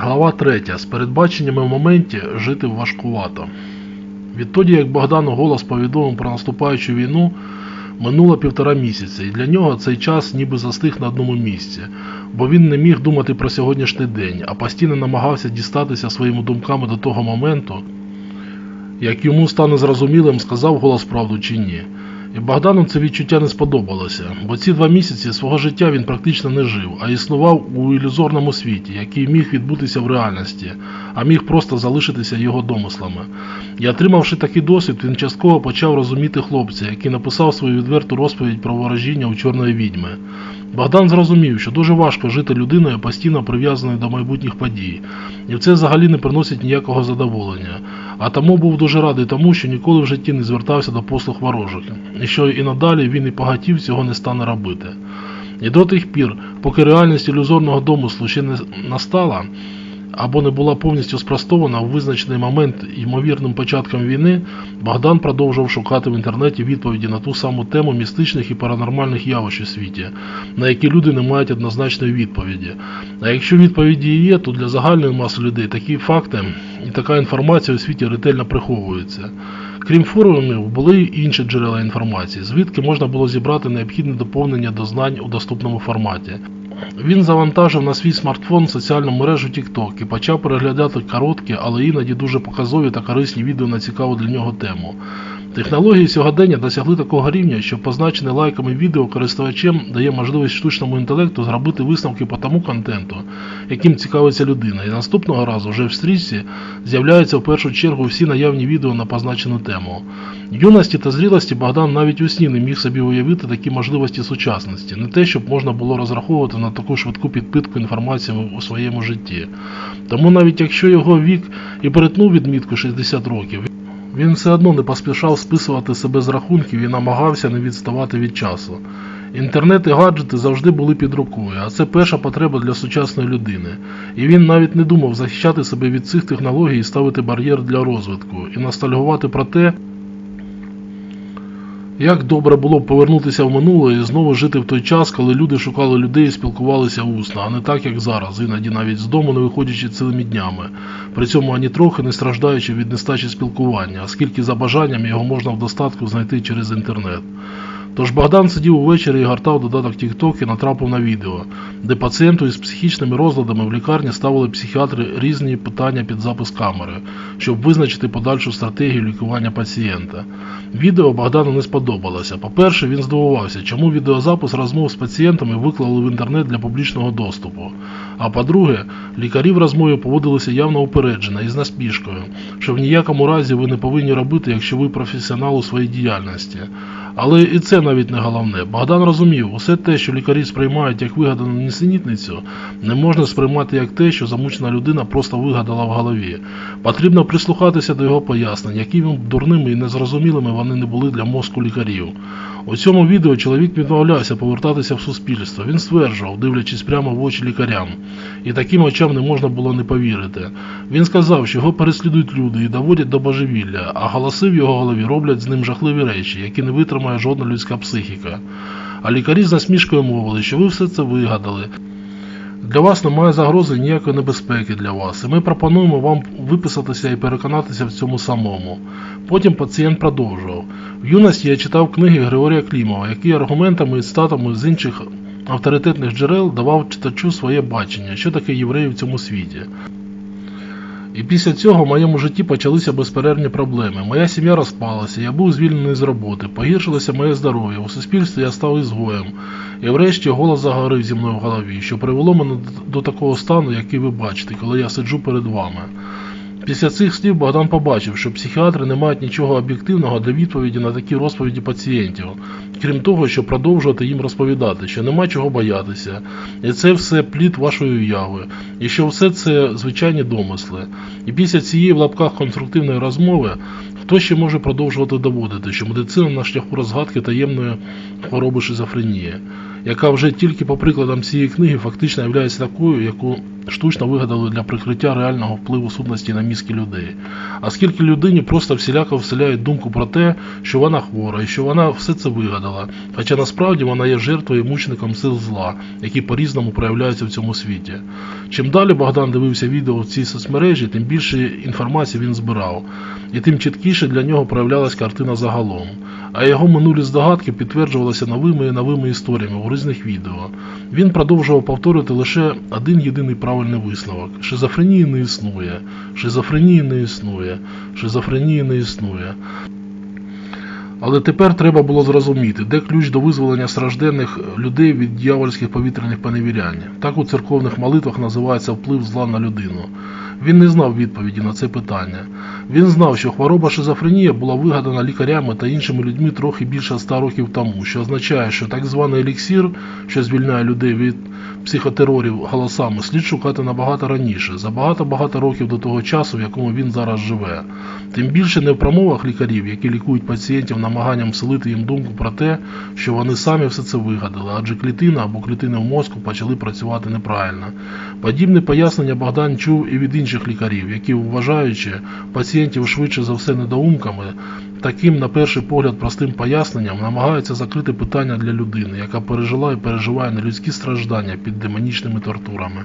Глава 3. З передбаченнями в моменті жити важкувато. Відтоді, як Богдану голос повідомив про наступаючу війну, минуло півтора місяця, і для нього цей час ніби застиг на одному місці, бо він не міг думати про сьогоднішній день, а постійно намагався дістатися своїми думками до того моменту, як йому стане зрозумілим, сказав голос правду чи ні. Богдану це відчуття не сподобалося, бо ці два місяці свого життя він практично не жив, а існував у ілюзорному світі, який міг відбутися в реальності, а міг просто залишитися його домислами. І отримавши такий досвід, він частково почав розуміти хлопця, який написав свою відверту розповідь про ворожіння у чорної відьми. Богдан зрозумів, що дуже важко жити людиною постійно прив'язаною до майбутніх подій, і це взагалі не приносить ніякого задоволення. А тому був дуже радий тому, що ніколи в житті не звертався до послуг ворожих, і що і надалі він і погатів цього не стане робити. І до тих пір, поки реальність ілюзорного домислу ще не настала, або не була повністю спростована в визначений момент ймовірним початком війни, Богдан продовжував шукати в інтернеті відповіді на ту саму тему містичних і паранормальних явищ у світі, на які люди не мають однозначної відповіді. А якщо відповіді є, то для загальної маси людей такі факти і така інформація у світі ретельно приховується. Крім форумів, були й інші джерела інформації, звідки можна було зібрати необхідне доповнення до знань у доступному форматі. Він завантажив на свій смартфон соціальну мережу TikTok і почав переглядати короткі, але іноді дуже показові та корисні відео на цікаву для нього тему. Технології сьогодення досягли такого рівня, що позначене лайками відео користувачем дає можливість штучному інтелекту зробити висновки по тому контенту, яким цікавиться людина, і наступного разу вже в стрічці з'являються в першу чергу всі наявні відео на позначену тему. Юності та зрілості Богдан навіть у сні не міг собі уявити такі можливості сучасності, не те, щоб можна було розраховувати на таку швидку підпитку інформації у своєму житті. Тому навіть якщо його вік і перетнув відмітку 60 років, він все одно не поспішав списувати себе з рахунків і намагався не відставати від часу. Інтернет і гаджети завжди були під рукою, а це перша потреба для сучасної людини. І він навіть не думав захищати себе від цих технологій і ставити бар'єр для розвитку, і ностальгувати про те, як добре було б повернутися в минуле і знову жити в той час, коли люди шукали людей і спілкувалися усно, а не так, як зараз, іноді навіть з дому не виходячи цілими днями, при цьому ані трохи не страждаючи від нестачі спілкування, оскільки за бажанням його можна в достатку знайти через інтернет. Тож Богдан сидів увечері і гортав додаток TikTok і натрапив на відео, де пацієнту із психічними розладами в лікарні ставили психіатри різні питання під запис камери, щоб визначити подальшу стратегію лікування пацієнта. Відео Богдану не сподобалося. По-перше, він здивувався, чому відеозапис розмов з пацієнтами виклали в інтернет для публічного доступу. А по-друге, лікарі в розмові поводилися явно упереджено і з наспішкою, що в ніякому разі ви не повинні робити, якщо ви професіонал у своїй діяльності. Але і це навіть не головне. Богдан розумів, усе те, що лікарі сприймають як вигадану нісенітницю, не можна сприймати як те, що замучена людина просто вигадала в голові. Потрібно прислухатися до його пояснень, якими дурними і незрозумілими вони не були для мозку лікарів. У цьому відео чоловік відмовлявся повертатися в суспільство. Він стверджував, дивлячись прямо в очі лікарям, і таким очам не можна було не повірити. Він сказав, що його переслідують люди і доводять до божевілля, а голоси в його голові роблять з ним жахливі речі, які не витримає жодна людська психіка. А лікарі з насмішкою мовили, що ви все це вигадали. Для вас немає загрози ніякої небезпеки для вас, і ми пропонуємо вам виписатися і переконатися в цьому самому. Потім пацієнт продовжував. В юності я читав книги Григорія Клімова, які аргументами і статами з інших авторитетних джерел давав читачу своє бачення, що таке євреї в цьому світі. І після цього в моєму житті почалися безперервні проблеми. Моя сім'я розпалася, я був звільнений з роботи, погіршилося моє здоров'я, у суспільстві я став ізгоєм. І врешті голос загорив зі мною в голові, що привело мене до такого стану, який ви бачите, коли я сиджу перед вами. Після цих слів Богдан побачив, що психіатри не мають нічого об'єктивного для відповіді на такі розповіді пацієнтів, крім того, щоб продовжувати їм розповідати, що нема чого боятися, і це все плід вашої уяви, і що все це звичайні домисли. І після цієї в лапках конструктивної розмови хто ще може продовжувати доводити, що медицина на шляху розгадки таємної хвороби шизофренії, яка вже тільки по прикладам цієї книги фактично є такою, яку штучно вигадали для прикриття реального впливу сутності на мізки людей. А скільки людині просто всіляко вселяють думку про те, що вона хвора і що вона все це вигадала, хоча насправді вона є жертвою і мучеником сил зла, які по-різному проявляються в цьому світі. Чим далі Богдан дивився відео в цій соцмережі, тим більше інформації він збирав, і тим чіткіше для нього проявлялась картина загалом. А його минулі здогадки підтверджувалися новими і новими історіями у різних відео. Він продовжував повторювати лише один єдиний правильний висновок: шизофренії не існує, шизофренії не існує, шизофренії не існує. Але тепер треба було зрозуміти, де ключ до визволення стражденних людей від дьявольських повітряних поневірянь. Так у церковних молитвах називається вплив зла на людину. Він не знав відповіді на це питання. Він знав, що хвороба шизофренія була вигадана лікарями та іншими людьми трохи більше ста років тому, що означає, що так званий еліксір, що звільняє людей від психотерорів голосами, слід шукати набагато раніше, за багато-багато років до того часу, в якому він зараз живе. Тим більше не в промовах лікарів, які лікують пацієнтів намаганням вселити їм думку про те, що вони самі все це вигадали, адже клітина або клітини в мозку почали працювати неправильно. Подібне пояснення Богдан чув і від інших лікарів, які, вважаючи пацієнтів швидше за все недоумками, таким, на перший погляд, простим поясненням намагаються закрити питання для людини, яка пережила і переживає нелюдські страждання під демонічними тортурами.